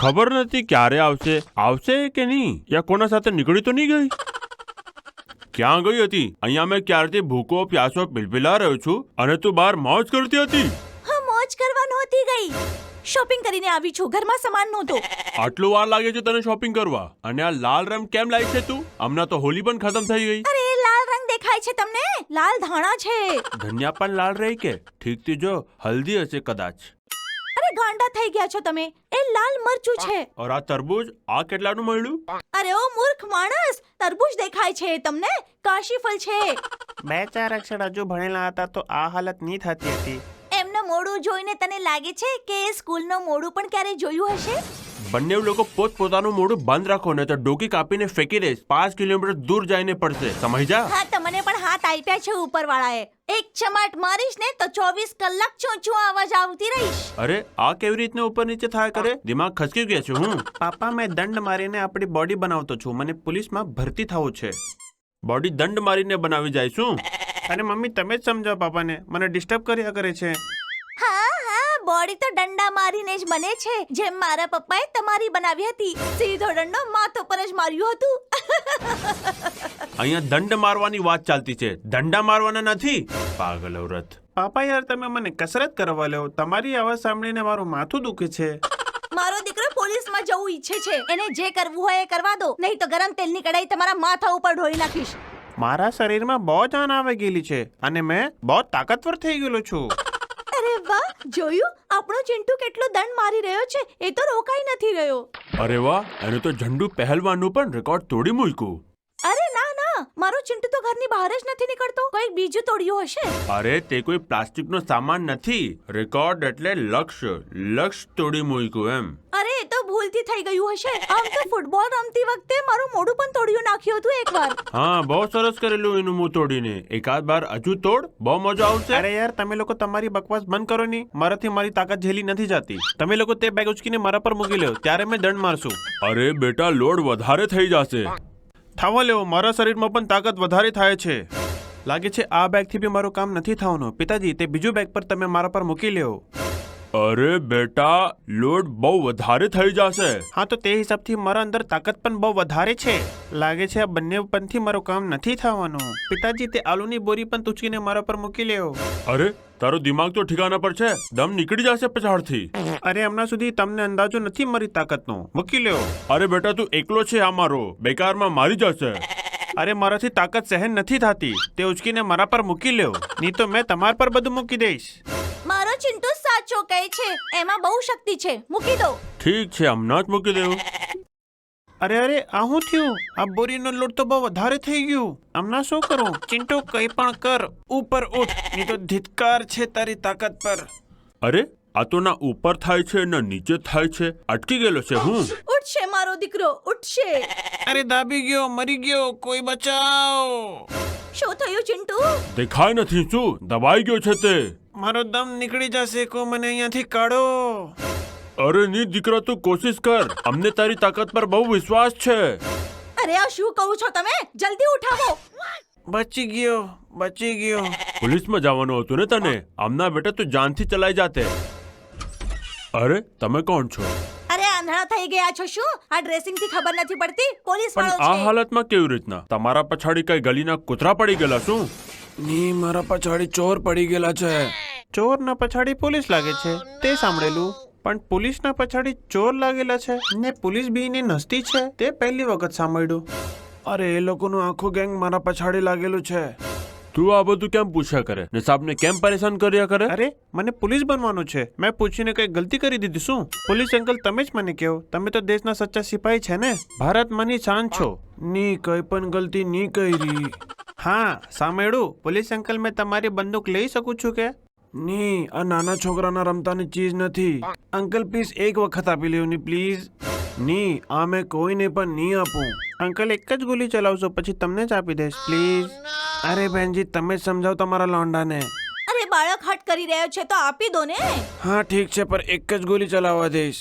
ખબર નથી ક્યારે આવશે. આવશે કે નહીં? યા કોના સાથે નીકળી તો નહીં ગઈ? ક્યાં ગઈ હતી? અહીંયા મેં ક્યારથી ભૂકો પ્યાસો પિલપિલા રહ્યો છું અને તું બહાર મોજ કરતી હતી. હા મોજ કરવા નહોતી ગઈ. શોપિંગ કરીને આવી છું. ઘરમાં સામાન નહોતો. આટલું વાર લાગે છે તને શોપિંગ કરવા? અને આ લાલ રંગ કેમ લાવી છે તું? હમણાં તો હોલી પણ ખતમ થઈ ગઈ. અરે લાલ રંગ દેખાય છે તમને? લાલ ધાણા છે. ધનિયા પણ લાલ રહી કે? ઠીકથી જો હલ્દી હશે કદાચ. અરે થઈ ગયા છો તમે? એ લાલ મરચું છે. અરે આ તરબૂજ આ કેટલાનું મળ્યું? અરે ઓ મૂર્ખ માણસ! તરબૂજ દેખાય છે તમને? કાશીફળ છે. બે ચાર અક્ષર હજુ ભણેલા હતા તો આ હાલત નહીં થતી હતી. એમનું મોડું જોઈને તને લાગે છે કે એ સ્કૂલનો મોડું પણ ક્યારે જોયું હશે? બંને લોકો પોત પોતાનું મોઢું બંધ રાખો ને તો ડોકી કાપીને ફેંકી દઈશ. પાંચ કિલોમીટર દૂર જઈને પડશે. સમજ્યા હા હાથ આપ્યા છે ઉપરવાળાએ. એક ચમાટ મારીશ ને તો ચોવીસ કલાક ચોચું અવાજ આવતી રહીશ. અરે આ કેવી રીતના ઉપર નીચે થાય કરે? દિમાગ ખસકી ગયા છે હું. પાપા મેં દંડ મારીને આપણી બોડી બનાવતો છું. મને પોલીસમાં ભરતી થવું છે. બોડી દંડ મારીને બનાવી જાય શું? અરે મમ્મી તમે જ સમજો પાપાને. મને ડિસ્ટર્બ કર્યા કરે છે. હા હા બોડી તો દંડા મારીને જ બને છે. જેમ મારા પપ્પાએ તમારી બનાવી હતી. સીધો દંડો માથો પર જ માર્યું હતું. અહીંયા દંડ મારવાની વાત ચાલતી છે. દંડા મારવાના નથી. પાગલ વ્રત પાપા યાર તમે મને કસરત કરવા લો તમારી અવાજ સાંભળીને મારું માથું દુખે છે. મારો દીકરો પોલીસમાં જવું ઈચ્છે છે. એને જે કરવું હોય એ કરવા દો. નહીં તો ગરમ તેલની કડાઈ તમારા માથા ઉપર ઢોળી નાખીશ. મારા શરીરમાં બહુ જાન આવી ગયેલી છે અને મેં બહુ તાકાતવર થઈ ગયેલો છું. અરે વાહ! જોયું? આપણો ચિંટુ કેટલો દંડ મારી રહ્યો છે. એ તો રોકાઈ નથી રહ્યો. અરે વાહ! એને તો ઝંડુ પહેલવાનું પણ રેકોર્ડ તોડી મૂક્યું. મારો ચિંટુ તો ઘરની બહાર જ નથી નીકળતો. કોઈ બીજું તોડ્યું હશે? અરે તે કોઈ પ્લાસ્ટિકનો સામાન નથી. રેકોર્ડ એટલે લક્ષ્ય લક્ષ્ય તોડી મૂક્યું એમ. અરે એ તો ભૂલથી થઈ ગયું હશે. આમ તો ફૂટબોલ રમતી વખતે મારું મોઢું પણ તોડ્યું નાખ્યું હતું એકવાર. હા બહુ સરસ કરેલું એનું મું તોડીને. એકાદ બાર હજુ તોડ બહુ મજા આવશે. અરે યાર તમે લોકો તમારી બકવાસ બંધ કરો ની. મારાથી મારી તાકાત ઝેલી નથી જાતી. તમે લોકો તે બેગ ઉચકીને મારા પર મૂકી લો ત્યારે મેં દંડ મારશું. અરે બેટા લોડ વધારે થઈ જશે. થવા લેવો મારા શરીરમાં પણ તાકાત વધારે થાય છે. લાગે છે આ બેગથી બી મારું કામ નથી થવાનું. પિતાજી, તે બીજું બેગ પર તમે મારા પર મૂકી લ્યો. અરે બેટા લોડ બહુ વધારે થઈ જશે. હા તો તે હિસાબથી મારા અંદર તાકાત પણ બહુ વધારે છે. લાગે છે આ બંને પનથી મારું કામ નથી થવાનું. પિતાજી તે આલુની બોરી પણ તૂચકીને મારા પર મૂકી લેવો અરે તારો દિમાગ તો ઠેકાણા પર છે. દમ નીકળી જશે પછાડથી. અરે હમણાં સુધી તમને અંદાજો નથી મારી તાકાતનો. મૂકી લેવો અરે બેટા તું એકલો છે આ મારો. બેકારમાં મારી જશે. અરે મારાથી તાકાત સહન નથી થતી. તે ઉચકીને મારા પર મૂકી લેવો નહીં તો મેં તમારા પર બધું મૂકી દઈશ. મારો ચિંટુ સાચો કહે છે એમાં બહુ શક્તિ છે. મૂકી દો. ઠીક છે હમણાં જ મૂકી દેવું. અરે અરે આ હું થયું? આ બોરીનો લોટ તો બહુ વધારે થઈ ગયો. હમણાં શું કરું? ચિંટો કંઈ પણ કર ઉપર ઉઠ નહીં તો ધિતકાર છે તારી તાકાત પર. અરે આ તો ના ઉપર થાય છે ના નીચે થાય છે. અટકી ગયેલો છે હું. ઉઠશે મારો દીકરો ઉઠશે. અરે દાબી ગયો મરી ગયો કોઈ બચાવ. શું થયું ચિંટુ? દેખાય નથી શું? દબાઈ ગયો છે તે. મારો દમ નીકળી જશે કો મને અહીંયાથી કાઢો. અરે ની દીકરા તું કોશિશ કર. અમને તારી તાકાત પર બહુ વિશ્વાસ છે. અરે આ શું કહું છો તમે? જલ્દી ઉઠાવો. બચી ગયો બચી ગયો. પોલીસમાં જવાનું હતું ને તને? આમના બેટા તું જાનથી ચલાઈ જાતે. અરે તમે કોણ છો? આંધળા થઈ ગયા છો શું? આ ડ્રેસિંગથી ખબર નથી પડતી? પોલીસ પણ આ છે. હાલતમાં કેવી રીતના? તમારા પછાડી કઈ ગલીના કૂતરા પડી ગયેલા શું? ની મારા પછાડી ચોર પડી ગયેલા છે. ચોર ના પછાડી પોલીસ લાગે છે તે સાંભળેલું. પણ પોલીસના પછાડી ચોર લાગેલા છે ને પોલીસ બી ને નસ્તી છે તે પહેલી વખત સાંભળ્યું. અરે એ લોકોનું આખું ગેંગ મારા પછાડી લાગેલું છે. તું આ બધું કેમ પૂછ્યા કરે? ને સાહેબને કેમ પરેશાન કર્યા કરે? અરે, મને પોલીસ બનવાનું છે. મેં પૂછીને કઈ ગલતી કરી દીધી, શું? પોલીસ અંકલ તમે જ મને કહો. તમે તો દેશના સચ્ચા સિપાહી છે ને? ભારત મની શાન છો. ની કઈ પણ ગલતી ની કરી. હા, સાંભળ્યું. પોલીસ અંકલ, મેં તમારી બંદૂક લઈ શકું છું કે? ની, આ નાના છોકરાના રમતાની ચીજ નથી. અંકલ પ્લીઝ એક વખત આપી લેવું ની પ્લીઝની, આ મેં કોઈને પણ નહીં આપું. અંકલ એક જ ગોલી ચલાવશો પછી તમને જ આપી દઈશ પ્લીઝ. અરે બેનજી તમે જ સમજાવો તમારા લોંડાને. અરે બાળક હટ કરી રહ્યો છે તો આપી દો ને. હા ઠીક છે પર એક જ ગોલી ચલાવવા દઈશ.